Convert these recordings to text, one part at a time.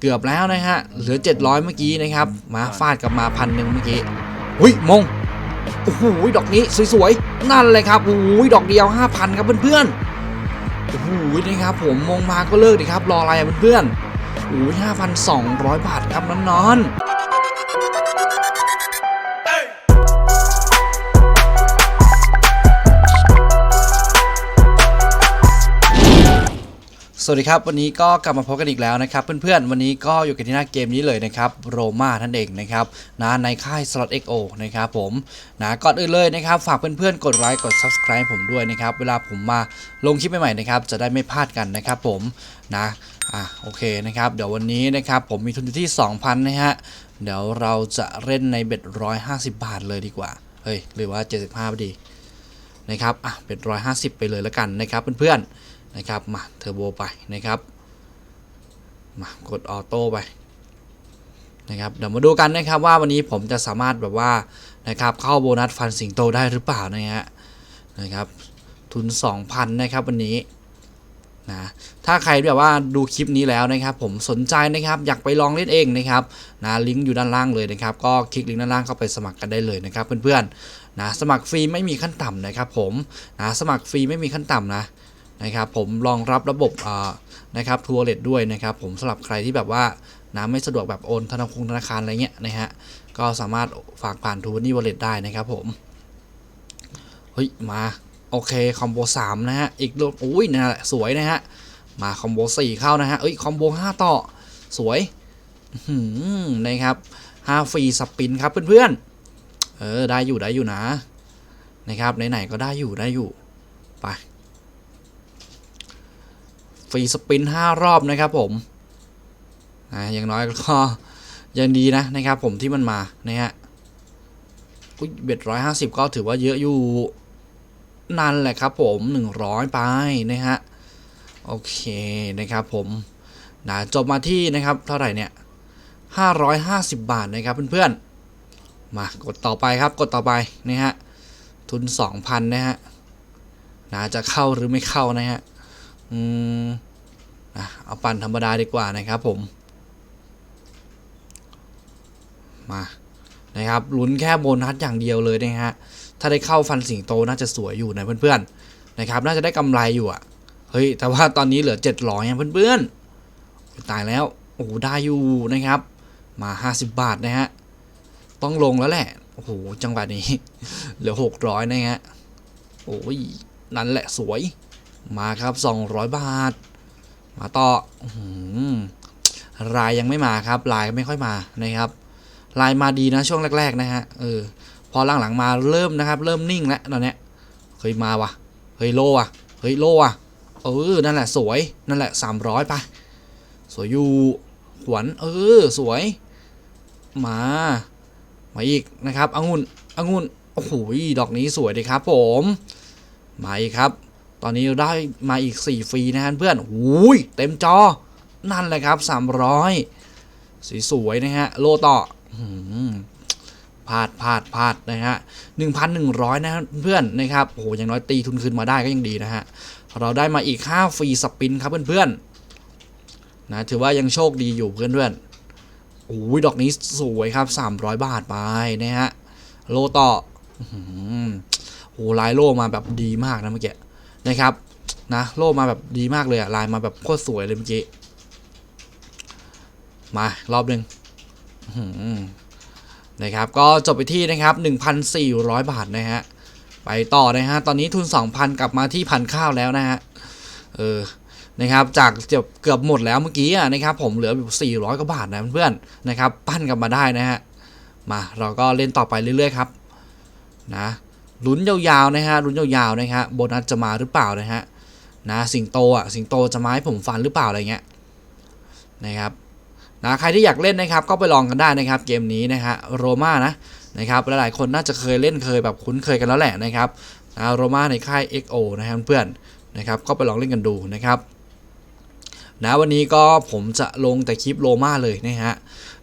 เกือบแล้วนะฮะ เหลือ 700 เมื่อกี้นะครับ มาฟาดกลับมาพันหนึ่งเมื่อกี้หุยมง โอ้โหดอกนี้สวยๆ นั่นเลยครับโอ้โหดอกเดียว 5,000 ครับเพื่อนๆ โอ้โหนะครับผมมงมาก็เลิกดิครับ รออะไรอะเพื่อนๆโอ้ย5,200 บาทครับน้องๆ สวัสดีครับ วันนี้ก็กลับมาพบกันอีกแล้วนะครับ เพื่อนๆ วันนี้ก็อยู่กันที่หน้าเกมนี้เลยนะครับโรมาท่านเองนะครับนะในค่าย Slot XO นะครับผมนะก่อนอื่นเลยนะครับ ฝากเพื่อนๆ กดไลค์กด Subscribe ผมด้วยนะครับ เวลาผมมาลงคลิปใหม่ๆนะครับ จะได้ไม่พลาดกันนะครับผมนะอะโอเคนะครับ เดี๋ยววันนี้นะครับผมมีทุนอยู่ที่ 2,000 นะฮะ เดี๋ยวเราจะเล่นในเบ็ด150 บาทเลยดีกว่าเฮ้ยหรือว่า 75พอดีนะครับอะเบ็ด150 ไปเลยแล้วกันนะครับเพื่อนๆ นะครับมาเทอร์โบไปนะครับมากดออโต้ไปนะครับเดี๋ยวมาดูกันนะครับว่าวันนี้ผมจะสามารถแบบว่านะครับเข้าโบนัสฟันสิงโตได้หรือเปล่านะฮะนะครับทุน 2,000นะครับวันนี้นะถ้าใครแบบว่าดูคลิปนี้แล้วนะครับ ผมสนใจนะครับอยากไปลองเล่นเองนะครับนะลิงก์อยู่ด้านล่างเลยนะครับ ก็คลิกลิงก์ด้านล่างเข้าไปสมัครกันได้เลยนะครับเพื่อนๆนะสมัครฟรีไม่มีขั้นต่ำนะครับผมนะสมัครฟรีไม่มีขั้นต่ำนะ นะครับผมรองรับระบบนะครับทัวร์เลตด้วยนะครับผมสำหรับใครที่แบบว่านะไม่สะดวกแบบโอนธนาคารธนาคารอะไรเงี้ยนะฮะก็สามารถฝากผ่านทูนี่วอลเล็ตได้นะครับผมเฮ้ยมาโอเคคอมโบ3นะฮะอีกลูกอุ้ยนั่นแหละสวยนะฮะมาคอมโบ4เข้านะฮะเอ้ยคอมโบ5ต่อสวยหือนะครับ5ฟรีสปินครับเพื่อนๆเออได้อยู่ได้อยู่นะนะครับไหนๆก็ได้อยู่ได้อยู่ไป ฟรีสปิน 5 รอบนะครับผมนะอย่างน้อยก็ยังดีนะนะครับผมที่มันมานะฮะอุ๊ยเบ็ดร้อยห้าสิบก็ถือว่าเยอะอยู่นั่นแหละครับผม100ไปนะฮะโอเคนะครับผมนะจบมาที่นะครับเท่าไหร่เนี่ย550บบาทนะครับเพื่อนๆมากดต่อไปครับกดต่อไปนะฮะทุน2,000นะฮะนะจะเข้าหรือไม่เข้านะฮะ อืมนะเอาปั่นธรรมดาดีกว่านะครับผม มานะครับลุ้นแค่โบนัสอย่างเดียวเลยนะฮะ ถ้าได้เข้าฟันสิงโตน่าจะสวยอยู่นะเพื่อนๆนะครับ น่าจะได้กำไรอยู่อะเฮ้ย แต่ว่าตอนนี้เหลือ700ยังเพื่อนๆตายแล้ว โอ้ได้อยู่นะครับ มา50บาทนะฮะ ต้องลงแล้วแหละ โอ้โห จังหวะนี้ เหลือ600นะฮะ โอ้ย นั่นแหละสวย มาครับ 200 บาท มาต่อหือลายยังไม่มาครับ ลายไม่ค่อยมานะครับ ลายมาดีนะช่วงแรก ๆ นะฮะเออพอหลังๆมาเริ่มนะครับ เริ่มนิ่งแล้วตอนเนี้ยเฮ้ยมาวะเฮ้ยโลอะเฮ้ยโลอะเออนั่นแหละสวยนั่นแหละ 300ไปสวยอยู่ขวัญเออสวย มามาอีกนะครับองุ่นองุ่นโอ้โหดอกนี้สวยเลยครับ ผมมาอีกครับ ตอนนี้เราได้มาอีก 4 ฟรีนะฮะเพื่อนหูยเต็มจอ นั่นแหละครับ 300 สีสวยนะฮะ โลต่อพลาดพลาดพลาดนะฮะ1,100นะเพื่อนนะครับ โอ้โห อย่างน้อยตีทุนคืนมาได้ก็ยังดีนะฮะ เราได้มาอีก 5 ฟรีสปินครับเพื่อนๆ นะ ถือว่ายังโชคดีอยู่เพื่อนๆโอ้ยดอกนี้สวยครับ 300 บาทไปนะฮะ โลต่ออื้อหือโอ้ลายโลมาแบบดีมากนะเมื่อกี้ นะครับนะโล่มาแบบดีมากเลยอะลายมาแบบโคตรสวยเลยเมื่อกี้ มารอบหนึ่งนะครับ ก็จบไปที่นะครับ 1,400 บาทนะฮะ ไปต่อนะฮะ ตอนนี้ทุน 2,000 กลับมาที่พันข้าวแล้วนะฮะ เออ นะครับ จากเกือบเกือบหมดแล้วเมื่อกี้อะนะครับ ผมเหลืออยู่ 400 กว่าบาทนะเพื่อนนะครับ ปั้นกลับมาได้นะฮะ มาเราก็เล่นต่อไปเรื่อยๆครับ นะ ลุ้นยาวๆนะฮะลุ้นยาวๆนะฮะโบนัสจะมาหรือเปล่านะฮะนะสิงโตอะสิงโตจะมาให้ผมฟันหรือเปล่าอะไรเงี้ยนะครับนะใครที่อยากเล่นนะครับก็ไปลองกันได้นะครับเกมนี้นะฮะโรม่านะนะครับหลายๆคนน่าจะเคยเล่นเคยแบบคุ้นเคยกันแล้วแหละนะครับนะโรม่าในค่าย XO นะครับเพื่อนนะครับก็ไปลองเล่นกันดูนะครับนะวันนี้ก็ผมจะลงแต่คลิปโรม่าเลยนะฮะ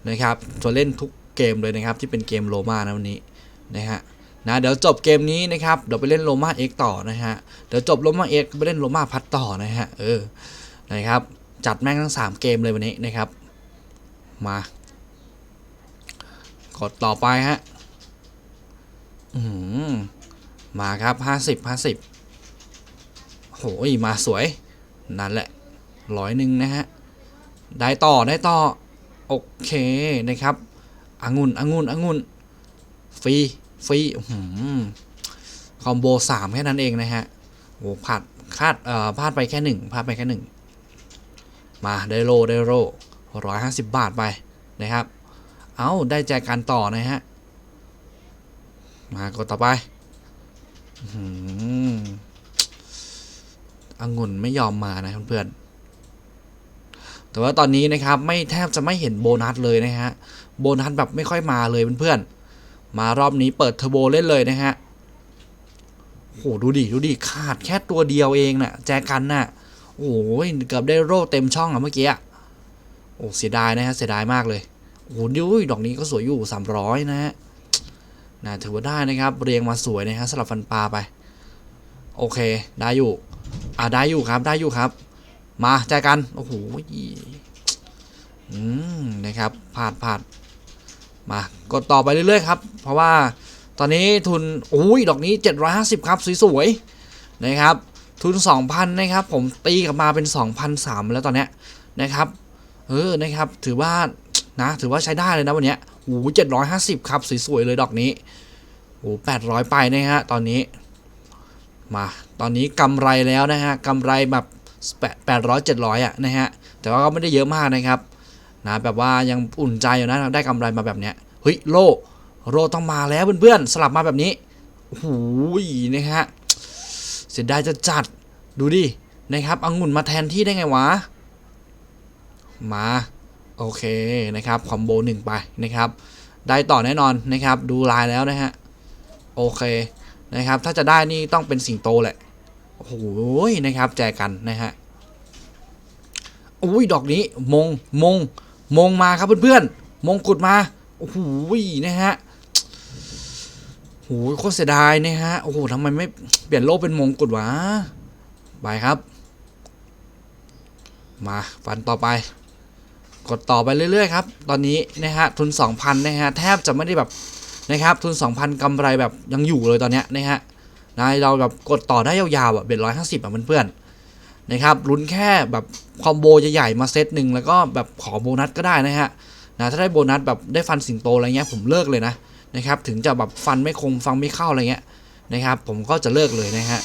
นะครับจะเล่นทุกเกมเลยนะครับที่เป็นเกมโรม่านะวันนี้นะฮะ นะเดี๋ยวจบเกมนี้นะครับเดี๋ยวไปเล่นโรมาเอ็กต่อนะฮะเดี๋ยวจบโรมาเอ็กไปเล่นโรมาพัดต่อนะฮะเออนะครับจัดแม่งทั้ง 3 เกมเลยวันนี้นะครับมากดต่อไปฮะมมาครับห้าสิบห้าสิบโหยมาสวย นั่นแหละร้อยหนึ่งนะฮะ ได้ต่อได้ต่อ โอเคนะครับองุ่นองุ่นองุ่นฟรี ฟรีหือคอมโบสามแค่นั้นเองนะฮะโหพลาดคาดเอ่อพลาดไปแค่หนึ่งพลาดไปแค่หนึ่งมาได้โลได้โลร้อยห้าสิบบาทไปนะครับ เอาได้แจกันต่อนะฮะ มากดต่อไปอื้อหือองุ่นไม่ยอมมานะเพื่อนๆแต่ว่าตอนนี้นะครับไม่แทบจะไม่เห็นโบนัสเลยนะฮะ โบนัสแบบไม่ค่อยมาเลยเพื่อนๆ มารอบนี้เปิดเทอร์โบเล่นเลยนะฮะโหดูดิดูดิขาดแค่ตัวเดียวเองน่ะแจกันน่ะโอ้ยเกือบได้โร่เต็มช่องอะเมื่อกี้โอ้เสียดายนะฮะเสียดายมากเลยโอ้โหดิวดอกนี้ก็สวยอยู่300นะฮะนะถือว่าได้นะครับ เรียงมาสวยนะฮะสลับฟันปลาไป โอเค ได้อยู่ อ่าได้อยู่ครับ ได้อยู่ครับ มาแจกัน โอ้โหอืมนะครับผ่านผ่าน มากดต่อไปเรื่อยๆครับ เพราะว่าตอนนี้ทุนอุ้ยดอกนี้ 750 ครับสวยๆนะครับ ทุน 2,000 นะครับ ผมตีกลับมาเป็น 2,003 แล้วตอนเนี้ยนะครับเออนะครับถือว่านะถือว่าใช้ได้เลยนะวันเนี้ยโอ้เจ็ดร้อยห้าสิบครับสวยๆเลยดอกนี้โอ้แปดร้อยไปนะฮะตอนนี้ มาตอนนี้กำไรแล้วนะฮะกำไรแบบแปดร้อยเจ็ดร้อยอะนะฮะแต่ว่าก็ไม่ได้เยอะมากนะครับ นะแบบว่ายังอุ่นใจอยู่นะได้กำไรมาแบบเนี้ยเฮ้ยโลโลต้องมาแล้วเพื่อนๆสลับมาแบบนี้โอ้โหนะฮะเสียดายจะจัดดูดินะครับองุ่นมาแทนที่ได้ไงวะ มาโอเคนะครับคอมโบหนึ่งไปนะครับ ได้ต่อแน่นอนนะครับดูลายแล้วนะฮะโอเคนะครับถ้าจะได้นี่ต้องเป็นสิงโตแหละโอ้โหนะครับแจกันนะฮะอุ้ยดอกนี้มงมง มงมาครับเพื่อนๆมงกุดมาโอ้โหนะฮะโอ้โหโคตรเสียดายนะฮะโอ้โหทำไมไม่เปลี่ยนโลกเป็นมงกุฎวะไปครับ มาฟันต่อไป กดต่อไปเรื่อยๆครับ ตอนนี้นะฮะทุน 2,000นะฮะแทบจะไม่ได้แบบนะครับ ทุน 2,000กำไรแบบยังอยู่เลยตอนเนี้ยนะฮะนะเราแบบกดต่อได้ยาวๆอะเบ็ดร้อยห้าสิบอะเพื่อนๆ นะครับลุ้นแค่แบบคอมโบใหญ่ๆมาเซตหนึ่งแล้วก็แบบขอโบนัสก็ได้นะฮะนะถ้าได้โบนัสแบบได้ฟันสิงโตอะไรเงี้ยผมเลิกเลยนะนะครับถึงจะแบบฟันไม่คงฟังไม่เข้าอะไรเงี้ยนะครับผมก็จะเลิกเลยนะฮะ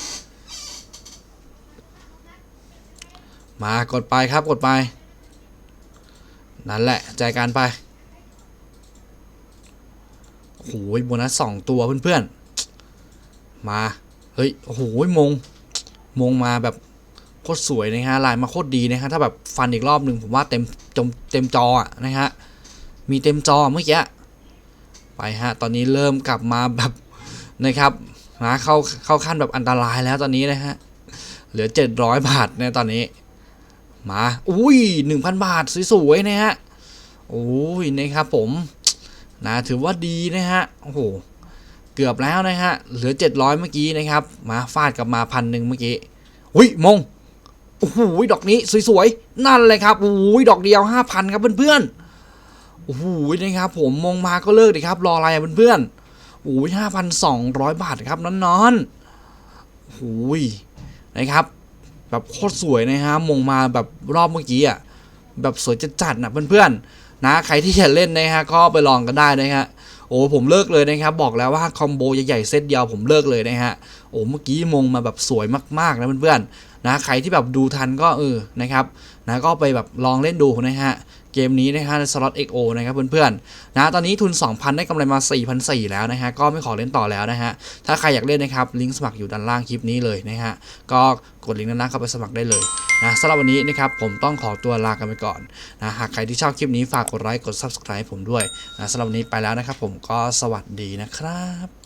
มากดไปครับกดไป นั่นแหละใจการไปโอ้โหโบนัสสองตัวเพื่อนๆมา เฮ้ยโอ้โหมง มงมาแบบ โคตรสวยนะฮะลายมาโคตรดีนะฮะถ้าแบบฟันอีกรอบหนึ่งผมว่าเต็มจมเต็มจออะนะฮะมีเต็มจอเมื่อกี้ไปฮะตอนนี้เริ่มกลับมาแบบนะครับนะเข้าเข้าขั้นแบบอันตรายแล้วตอนนี้นะฮะเหลือ 700 บาทนะตอนนี้ มาอุ้ย 1,000 บาทสวยๆนะฮะโอ้ยนะครับผมนะถือว่าดีนะฮะโอ้โหเกือบแล้วนะฮะเหลือ 700 เมื่อกี้นะครับ มาฟาดกลับมาพันหนึ่งเมื่อกี้อุ้ยมง โอ้โหดอกนี้สวยๆ นั่นเลยครับโอ้ยดอกเดียว5,000ครับเพื่อนๆ โอ้โหนะครับผมมองมาก็เลิกดิครับ รออะไรอะเพื่อนๆ โอ้ย5,200บาทครับนอนๆ โอ้โหนะครับแบบโคตรสวยนะฮะ มงมาแบบรอบเมื่อกี้อะ แบบสวยจัดๆนะเพื่อนๆ นะ ใครที่อยากเล่นนะฮะ ก็ไปลองกันได้นะฮะ โอ้ผมเลิกเลยนะครับบอกแล้วว่าคอมโบใหญ่ๆเซตเดียวผมเลิกเลยนะฮะโอ้เมื่อกี้มงมาแบบสวยมากๆนะเพื่อนๆนะใครที่แบบดูทันก็เออนะครับนะก็ไปแบบลองเล่นดูนะฮะ เกมนี้นะฮะในสล็อต XO นะครับเพื่อนๆนะตอนนี้ทุน 2,000 ได้กำไรมา 4,400 แล้วนะฮะก็ไม่ขอเล่นต่อแล้วนะฮะถ้าใครอยากเล่นนะครับลิงก์สมัครอยู่ด้านล่างคลิปนี้เลยนะฮะก็กดลิงก์ด้านล่างเข้าไปสมัครได้เลยนะสำหรับวันนี้นะครับผมต้องขอตัวลากันไปก่อนนะหากใครที่ชอบคลิปนี้ฝากกดไลค์กด Subscribe ผมด้วยนะสำหรับวันนี้ไปแล้วนะครับผมก็สวัสดีนะครับ